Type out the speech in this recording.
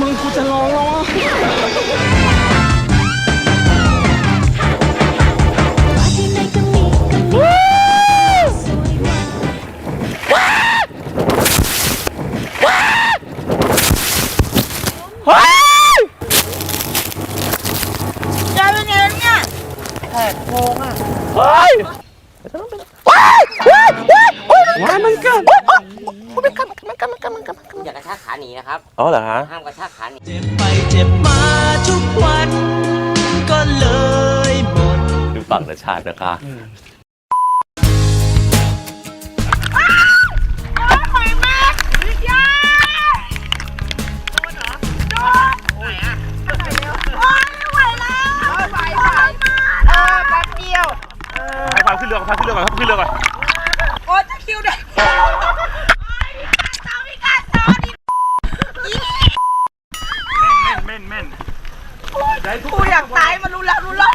มึงกูจะร้องร้วงโอ้ยมันกัด กัดมันกัดมันกัดมันกัดมันกัดอย่ากระชากขาหนีนะครับ อ๋อเหรอฮะห้ามกระชากขาหนี เจ็บไปเจ็บมาทุกวัน ก็เลยหมด ดูฝั่งนะชาตินะคะเออแป๊บเดียวไปพาขึ้นเรือก่อนพาขึ้นเรือก่อนครับขึ้นเรือก่อน โอ้จะคิวได้ ม่นเม่นเม่นกูอยากตายมารู้แล้วรู้แล้ว